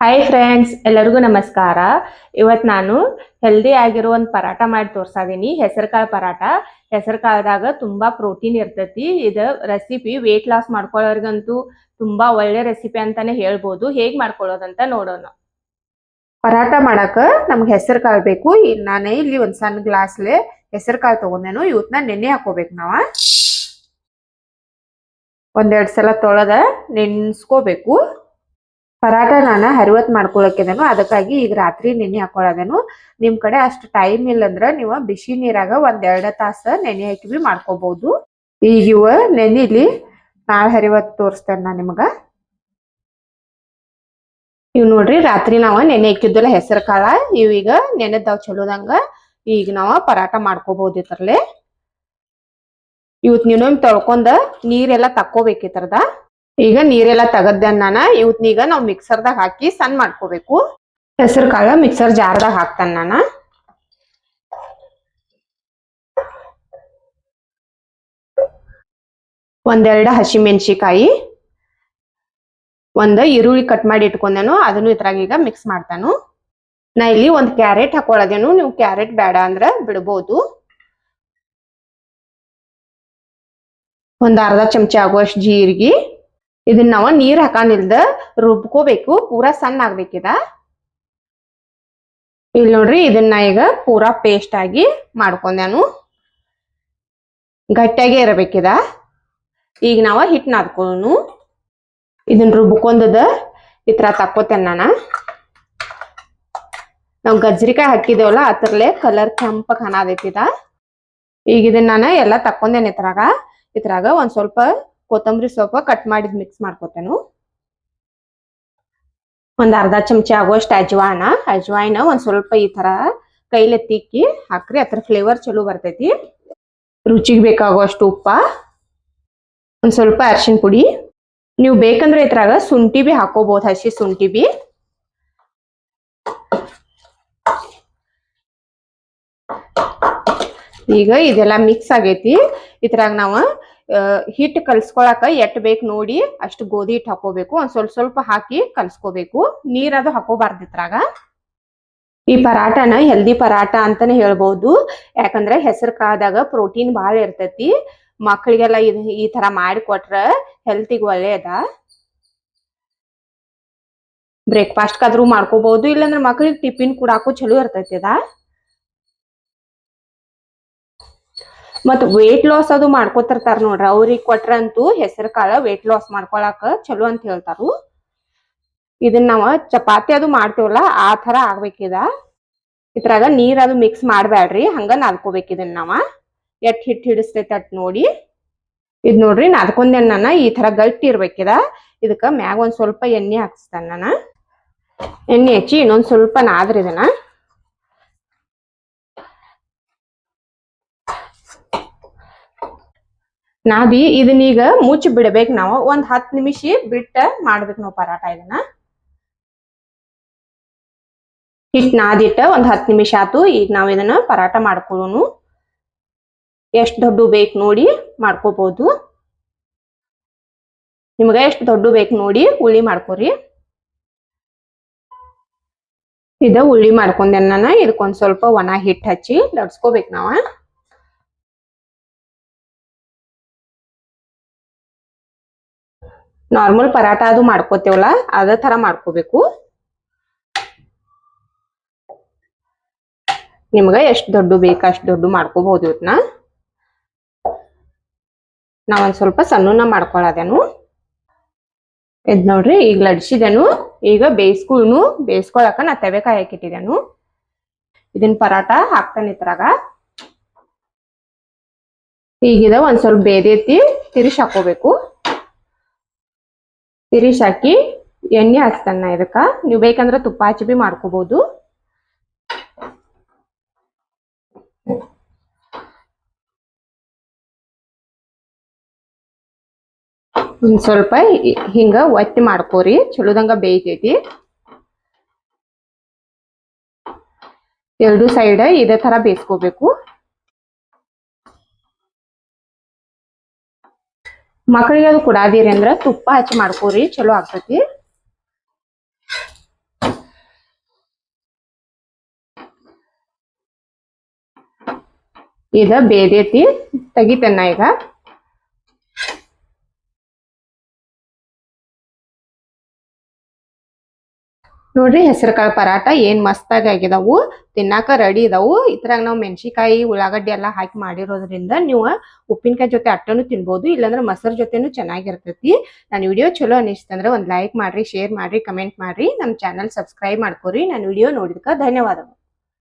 Hi friends ಎಲ್ಲರಿಗೂ ನಮಸ್ಕಾರ. ಇವತ್ತು ನಾನು ಹೆಲ್ದಿ ಆಗಿರೋ ಒಂದು ಪರಾಟ ಮಾಡಿ ತೋರ್ಸಾದೀನಿ ಹೆಸರುಕಾಳು ಪರಾಟ ಹೆಸರುಕಾಳದಾಗ ತುಂಬಾ ಪ್ರೋಟೀನ್ ಇರ್ತೈತಿ. ಇದು ರೆಸಿಪಿ ವೇಟ್ ಲಾಸ್ ಮಾಡ್ಕೊಳ್ಳೋರ್ಗಂತೂ ತುಂಬಾ ಒಳ್ಳೆ ರೆಸಿಪಿ ಅಂತಾನೆ ಹೇಳ್ಬೋದು. ಹೇಗ್ ಮಾಡ್ಕೊಳ್ಳೋದಂತ ನೋಡೋಣ. ಪರಾಟ ಮಾಡಾಕ ನಮ್ಗೆ ಹೆಸರು ಕಾಳು ಬೇಕು ನಾನು ಇಲ್ಲಿ ಒಂದ್ ಸಣ್ಣ ಗ್ಲಾಸ್ಲೆ ಹೆಸರು ಕಾಳು ತಗೊಂಡೇನು. ಇವತ್ನ ನೆನೆ ಹಾಕೋಬೇಕು ನಾವ. ಒಂದೆರಡು ಸಲ ತೊಳೆದ ನೆನ್ಸ್ಕೋಬೇಕು. ಪರಾಟ ನಾನ ಹರಿವತ್ ಮಾಡ್ಕೊಳಕಿದನು ಅದಕ್ಕಾಗಿ ಈಗ ರಾತ್ರಿ ನೆನೆ ಹಾಕೊಳ್ಳೋದೇನು ನಿಮ್ ಕಡೆ ಅಷ್ಟು ಟೈಮ್ ಇಲ್ಲಂದ್ರ ನೀವು ಬಿಸಿ ನೀರಾಗ ಒಂದೆರಡು ತಾಸು ನೆನೆ ಹಾಕಿ ಬಿ ಮಾಡ್ಕೋಬಹುದು ಈಗ ಇವ ನೆನಿಲಿ, ನಾಳೆ ಹರಿವತ್ ತೋರಿಸ್ತೇನೆ ನಾ ನಿಮಗ. ಇವ್ ನೋಡ್ರಿ ರಾತ್ರಿ ನಾವ ನೆನೆ ಇಕ್ಕಿದ್ದಲ್ಲ ಹೆಸರು ಕಾಳ, ಇವ್ ಈಗ ನೆನೆದಾವ್ ಚಲೋದಂಗ. ಈಗ ನಾವ ಪರಾಟ ಮಾಡ್ಕೋಬಹುದು ಇತರ್ಲೆ ಇವತ್ ನೀನು ತೊಳ್ಕೊಂಡ ನೀರೆಲ್ಲ ತಕ್ಕೋಬೇಕಿತರದ ಈಗ ನೀರೆಲ್ಲ ತೆಗದ್ದೆ ಈಗ ಇವತ್ನೀಗ ನಾವ್ ಮಿಕ್ಸರ್ದಾಗ ಹಾಕಿ ಸಣ್ಣ ಮಾಡ್ಕೋಬೇಕು. ಹೆಸರು ಕಾಳ ಮಿಕ್ಸರ್ ಜಾರ್ದಾಗ ಹಾಕ್ತಾನ ನಾನು. ಒಂದೆರಡು ಹಸಿ ಮೆಣಸಿಕಾಯಿ ಒಂದ್ ಈರುಳ್ಳಿ ಕಟ್ ಮಾಡಿ ಇಟ್ಕೊಂಡೇನು, ಅದನ್ನು ಇದ್ರಾಗ ಈಗ ಮಿಕ್ಸ್ ಮಾಡ್ತಾನು. ನಾ ಇಲ್ಲಿ ಒಂದ್ ಕ್ಯಾರೆಟ್ ಹಾಕೊಳ್ಳೋದೇನು ನೀವು ಕ್ಯಾರೆಟ್ ಬೇಡ ಅಂದ್ರ ಬಿಡ್ಬೋದು. ಒಂದು ಅರ್ಧ ಚಮಚ ಆಗುವಷ್ಟು ಜೀರಿಗೆ ಇದನ್ನ ನಾವು ನೀರ್ ಹಾಕೊಂಡಿಲ್ದ ರುಬ್ಕೋಬೇಕು, ಪೂರಾ ಸಣ್ಣ ಆಗ್ಬೇಕಿದ. ಇಲ್ಲಿ ನೋಡ್ರಿ ಇದನ್ನ ಈಗ ಪೂರಾ ಪೇಸ್ಟ್ ಆಗಿ ಮಾಡ್ಕೊಂಡ್ಯಾನು ಗಟ್ಟಿಯಾಗೆ ಇರಬೇಕಿದ. ಈಗ ನಾವ ಹಿಟ್ ನಾದ್ಕೊನು ಇದನ್ನ ರುಬ್ಕೊಂಡದ ಈ ತರ ತಕ್ಕೋತೇನೆ ನಾನು. ನಾವು ಗಜ್ರಿಕಾಯಿ ಹಾಕಿದೇವಲ್ಲ, ಅದ್ರಲ್ಲೇ ಕಲರ್ ಕೆಂಪ ಕಾಣತೈತಿದ ಈಗ ಇದನ್ನ ನಾನು ಎಲ್ಲ ತಕ್ಕೊಂಡೇನೆ ಇದ್ರಾಗ. ಇದ್ರಾಗ ಒಂದ್ ಸ್ವಲ್ಪ ಕೊತ್ತಂಬರಿ ಸೊಪ್ಪ ಕಟ್ ಮಾಡಿದ್ ಮಿಕ್ಸ್ ಮಾಡ್ಕೊತೇನು. ಒಂದ್ ಅರ್ಧ ಚಮಚ ಆಗುವಷ್ಟು ಅಜ್ವಾನ. ಅಜ್ವಾಯಿನ ಒಂದ್ ಸ್ವಲ್ಪ ಈ ತರ ಕೈಲೆ ತಿಕ್ಕಿ ಹಾಕ್ರಿ, ಅದ್ರ ಫ್ಲೇವರ್ ಚಲೋ ಬರ್ತೈತಿ. ರುಚಿಗೆ ಬೇಕಾಗುವಷ್ಟು ಉಪ್ಪ, ಒಂದ್ ಸ್ವಲ್ಪ ಅರಿಶಿನ ಪುಡಿ. ನೀವು ಬೇಕಂದ್ರೆ ಇದ್ರಾಗ ಶುಂಠಿ ಬಿ ಹಾಕೋಬಹುದು ಹಸಿ ಶುಂಠಿ ಬಿ. ಈಗ ಇದೆಲ್ಲ ಮಿಕ್ಸ್ ಆಗೈತಿ. ಇದ್ರಾಗ ನಾವು ಹಿಟ್ಟು ಕಲ್ಸ್ಕೊಳಕ ಎಟ್ ಬೇಕು ನೋಡಿ ಅಷ್ಟು ಗೋಧಿ ಹಿಟ್ಟು ಹಾಕೋಬೇಕು. ಒಂದ್ ಸ್ವಲ್ಪ ಸ್ವಲ್ಪ ಹಾಕಿ ಕಲ್ಸ್ಕೋಬೇಕು. ನೀರದು ಹಾಕೋಬಾರ್ದು ಇದ್ರಾಗ. ಈ ಪರಾಟನ ಹೆಲ್ದಿ ಪರಾಟ ಅಂತಾನೆ ಹೇಳ್ಬಹುದು ಯಾಕಂದ್ರೆ ಹೆಸರು ಕಾಳದಾಗ ಪ್ರೋಟೀನ್ ಬಹಳ ಇರ್ತೈತಿ. ಮಕ್ಕಳಿಗೆಲ್ಲ ಈ ತರ ಮಾಡಿ ಕೊಟ್ರ ಹೆಲ್ತಿಗೆ ಒಳ್ಳೆಯದ ಬ್ರೇಕ್ಫಾಸ್ಟ್ ಆದ್ರೂ ಮಾಡ್ಕೋಬಹುದು ಇಲ್ಲಾಂದ್ರೆ ಮಕ್ಕಳಿಗೆ ಟಿಫಿನ್ ಕೊಡಾಕು ಚಲೋ ಇರ್ತೈತಿ ಅದ. ಮತ್ ವೇಟ್ ಲಾಸ್ ಅದು ಮಾಡ್ಕೋತಿರ್ತಾರ ನೋಡ್ರಿ. ಅವ್ರಿಗೆ ಕೊಟ್ರಂತೂ ಹೆಸರು ಕಾಳ ವೇಟ್ ಲಾಸ್ ಮಾಡ್ಕೊಳಕ ಚಲೋ ಅಂತ ಹೇಳ್ತಾರು. ಇದನ್ನ ನಾವ ಚಪಾತಿ ಅದು ಮಾಡ್ತೇವಲ್ಲ, ಆ ತರ ಆಗ್ಬೇಕಿದ. ಇದ್ರಾಗ ನೀರ್ ಅದು ಮಿಕ್ಸ್ ಮಾಡ್ಬ್ಯಾಡ್ರಿ, ಹಂಗ ನಾದ್ಕೋಬೇಕ್ ಇದನ್ನ ನಾವ. ಎಟ್ ಹಿಟ್ ಹಿಡಿಸ್ತೈತೆ ಅಟ್ ನೋಡಿ. ಇದ್ ನೋಡ್ರಿ ನಾದ್ಕೊಂದೇನ್ ನಾನ ಈ ತರ ಗಟ್ಟಿ ಇರ್ಬೇಕಿದ. ಇದಕ್ಕ ಮ್ಯಾಗ ಒಂದ್ ಸ್ವಲ್ಪ ಎಣ್ಣೆ ಹಾಕ್ಸ್ತಾನ ನಾನ. ಎಣ್ಣೆ ಹಚ್ಚಿ ಇನ್ನೊಂದ್ ಸ್ವಲ್ಪ ನಾದ್ರಿ ಇದನ್ನ. ನಾದಿ ಇದನ್ನೀಗ ಮುಚ್ಚಿ ಬಿಡ್ಬೇಕು ನಾವು. ಒಂದ್ ಹತ್ ನಿಮಿಷ ಬಿಟ್ಟ ಮಾಡ್ಬೇಕು ನಾವು ಪರಾಟ ಇದನ್ನ. ಹಿಟ್ ನಾದಿಟ್ಟ ಒಂದ್ ಹತ್ ನಿಮಿಷ ಆತು, ಈಗ ನಾವ್ ಇದನ್ನ ಪರಾಟ ಮಾಡ್ಕೊಳ್ಳೋನು ಎಷ್ಟ್ ದೊಡ್ಡ ಬೇಕು ನೋಡಿ ಮಾಡ್ಕೋಬಹುದು ನಿಮ್ಗ ಎಷ್ಟ್ ದೊಡ್ಡ ಬೇಕು ನೋಡಿ ಉಳ್ಳಿ ಮಾಡ್ಕೋರಿ. ಇದ ಉಳ್ಳಿ ಮಾಡ್ಕೊಂಡೆ ನಾನು ಇದಕ್ಕೊಂದ್ ಸ್ವಲ್ಪ ಒಣ ಹಿಟ್ಟು ಹಚ್ಚಿ ಲಡ್ಸ್ಕೋಬೇಕು ನಾವ. ನಾರ್ಮಲ್ ಪರಾಟ ಅದು ಮಾಡ್ಕೋತೇವಲ್ಲ, ಅದೇ ತರ ಮಾಡ್ಕೋಬೇಕು. ನಿಮ್ಗ ಎಷ್ಟು ದೊಡ್ಡ ಬೇಕ ಅಷ್ಟು ದೊಡ್ಡ ಮಾಡ್ಕೋಬಹುದು ಇವತ್ನ ನಾವೊಂದ್ ಸ್ವಲ್ಪ ಸಣ್ಣನ ಮಾಡ್ಕೊಳ್ಳೋದೇನು ಇದ್ ನೋಡ್ರಿ, ಈಗ ಲಡ್ಸಿದೇನು, ಈಗ ಬೇಯಿಸ್ಕೊಳ್ನು, ಬೇಯಿಸ್ಕೊಳಕ ನಾ ತೆವೆಕಾಯಿ ಹಾಕಿಟ್ಟಿದೆನು. ಇದನ್ ಪರಾಟ ಹಾಕ್ತಾನೆ ಇದ್ರಾಗ. ಈಗಿದ ಒಂದ್ ಸ್ವಲ್ಪ ಬೇದೈತಿ ತಿರಿಶ್ ಹಾಕೋಬೇಕು ತಿರಿಶ್ ಹಾಕಿ ಎಣ್ಣೆ ಹಚ್ತಾನ ಇದಕ್ಕ. ನೀವು ಬೇಕಂದ್ರೆ ತುಪ್ಪ ಹಚ್ಚಿ ಬಿ ಮಾಡ್ಕೋಬಹುದು ಒಂದು ಸ್ವಲ್ಪ ಹಿಂಗ ಒತ್ತಿ ಮಾಡ್ಕೋರಿ. ಚಲೋದಂಗ ಬೇಯ್ತೈತಿ. ಎರಡು ಸೈಡ್ ಇದೇ ತರ ಬೇಯಿಸ್ಕೋಬೇಕು. ಮಕ್ಕಳಿಗೆ ಅದು ಕುಡಾದಿರಿ ಅಂದ್ರ ತುಪ್ಪ ಹಚ್ಚಿ ಮಾಡ್ಕೋರಿ ಚಲೋ ಆಗ್ತತಿ. ಇದ ಬೇದೈತಿ ತೆಗಿತೇನ ಈಗ. ನೋಡ್ರಿ ಹೆಸರು ಕಾಳು ಪರಾಟ ಏನ್ ಮಸ್ತಾಗಿ ಆಗಿದಾವು ತಿನ್ನಾಕ ರೆಡಿ ಇದಾವು. ಇದ್ರಾಗ ನಾವು ಮೆಣಸಿಕಾಯಿ ಉಳ್ಳಾಗಡ್ಡಿ ಎಲ್ಲಾ ಹಾಕಿ ಮಾಡಿರೋದ್ರಿಂದ ನೀವು ಉಪ್ಪಿನಕಾಯಿ ಜೊತೆ ಅಟ್ಟನು ತಿನ್ಬೋದು, ಇಲ್ಲಾಂದ್ರೆ ಮೊಸರು ಜೊತೆನು ಚೆನ್ನಾಗಿರ್ತೈತಿ. ನನ್ನ ವಿಡಿಯೋ ಚಲೋ ಅನಿಸ್ತಂದ್ರೆ ಒಂದ್ ಲೈಕ್ ಮಾಡ್ರಿ ಶೇರ್ ಮಾಡ್ರಿ ಕಮೆಂಟ್ ಮಾಡ್ರಿ. ನಮ್ಮ ಚಾನಲ್ ಸಬ್ಸ್ಕ್ರೈಬ್ ಮಾಡ್ಕೊರಿ. ನನ್ನ ವಿಡಿಯೋ ನೋಡಿದ್ಕ ಧನ್ಯವಾದಗಳು.